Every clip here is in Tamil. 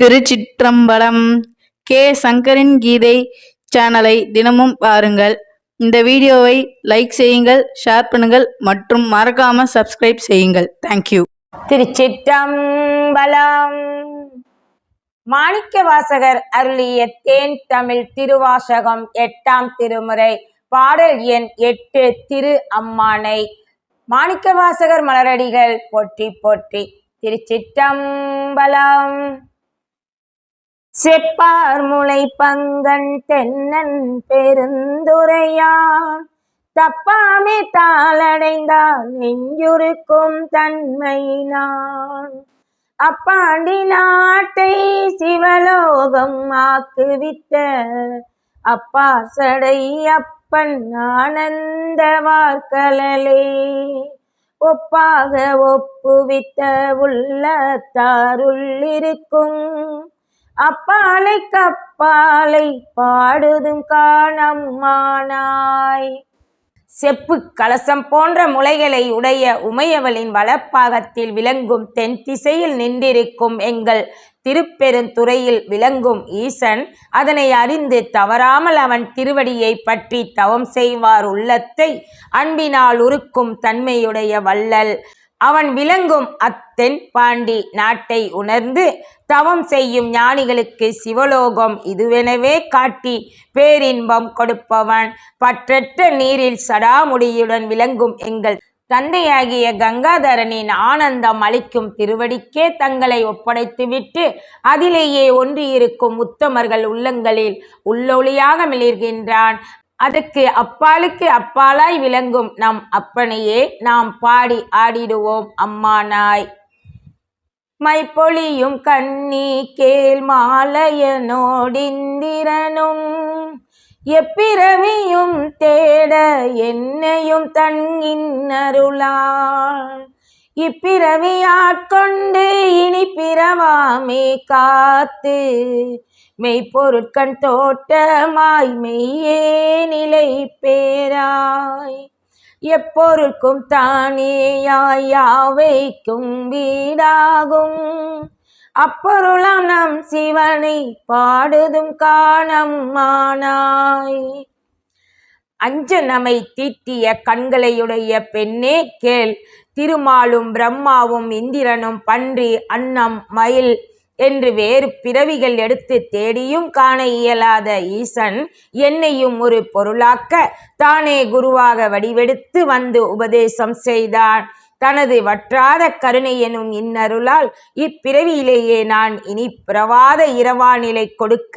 திருச்சிற்றம்பலம் கே. சங்கரின் கீதை சேனலை தினமும் பாருங்கள். இந்த வீடியோவை லைக் செய்யுங்கள் ஷேர் பண்ணுங்கள் மற்றும் மறக்காம சப்ஸ்கிரைப் செய்யுங்கள். தேங்க்யூ திருச்சிற்றம்பலம். மாணிக்க வாசகர் அருளிய தேன் தமிழ் திருவாசகம் எட்டாம் திருமுறை பாடல் எண் எட்டு திரு அம்மானை. மாணிக்கவாசகர் மலரடிகள் போற்றி போற்றி திருச்சிற்றம்பலம். செப்பார் முளை பங்கன் தென்னன் பெருந்துரையான். தப்பாமே தாளடைந்தால் நெஞ்சுருக்கும் நான் அப்பாண்டி நாட்டை சிவலோகம் ஆக்குவித்த அப்பார் சடை அப்பன் ஆனந்த வார்கலலே. ஒப்பாக ஒப்புவித்த உள்ளத்தாருள்ளிருக்கும் அப்பாலை கப்பாலை பாடுதும் காணம்மானாய் செப்பு கலசம் போன்ற முளைகளை உடைய உமையவளின் வலப்பாகத்தில் விளங்கும் தென் திசையில் நின்றிருக்கும் எங்கள் திருப்பெருந்துறையில் விளங்கும் ஈசன் அதனை அறிந்து தவறாமல் அவன் திருவடியை பற்றி தவம் செய்வார் உள்ளத்தை அன்பினால் உருக்கும் தன்மையுடைய வள்ளல். அவன் விளங்கும் அத்தென் பாண்டி நாட்டை உணர்ந்து தவம் செய்யும் ஞானிகளுக்கு சிவலோகம் இதுவெனவே காட்டி பேரின்பம் கொடுப்பவன். பற்றற்ற நீரில் சடாமுடியுடன் விளங்கும் எங்கள் தந்தையாகிய கங்காதரனின் ஆனந்தம் அளிக்கும் திருவடிக்கே தங்களை ஒப்படைத்துவிட்டு அதிலேயே ஒன்றியிருக்கும் உத்தமர்கள் உள்ளங்களில் உள்ளொளியாக மிளிர்கின்றான். அதற்கு அப்பாலுக்கு அப்பாலாய் விளங்கும் நம் அப்பனையே நாம் பாடி ஆடிடுவோம் அம்மானாய் மைப்பொழியும் கண்ணி கேள் மாலையனோடிந்திரனும் எப்பிறவியும் தேட என்னையும் தன்கின்னருளாள் இப்பிறவி ஆட்கொண்டு இனி பிறவாமே காத்து மெய்ப்பொருட்கண் தோட்டமாய் மெய்யே நிலை பேராய். எப்பொருட்கும் தானேயாய் யாவைக்கும் வீடாகும். அப்பொருளாம் நம் சிவனை பாடுதும் காணம்மானாய் அஞ்சனமை தீட்டிய கண்களையுடைய பெண்ணே கேள் திருமாலும் பிரம்மாவும் இந்திரனும் பன்றி அன்னம் மயில் என்று வேறு பிறவிகள் எடுத்து தேடியும் காண இயலாத ஈசன் என்னையும் ஒரு பொருளாக்க தானே குருவாக வடிவெடுத்து வந்து உபதேசம் செய்தான். தனது வற்றாத கருணை எனும் இன்னருளால் இப்பிறவியிலேயே நான் இனி பிறவாத இரவாநிலை கொடுக்க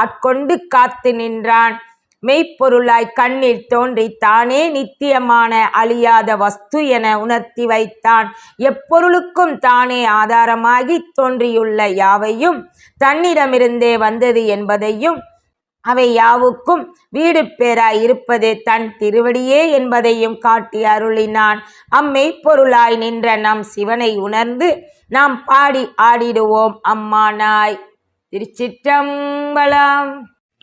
ஆட்கொண்டு காத்து நின்றான். மெய்ப்பொருளாய் கண்ணில் தோன்றி தானே நித்தியமான அழியாத வஸ்து என உணர்த்தி வைத்தான். எப்பொருளுக்கும் தானே ஆதாரமாகி தோன்றியுள்ள யாவையும் தன்னிடமிருந்தே வந்தது என்பதையும் அவை யாவுக்கும் வீடு பேராய் இருப்பது தன் திருவடியே என்பதையும் காட்டி அருளினான். அம்மெய்ப்பொருளாய் நின்ற நம் சிவனை உணர்ந்து நாம் பாடி ஆடிடுவோம் அம்மானாய் திருச்சிற்றம்பலம்.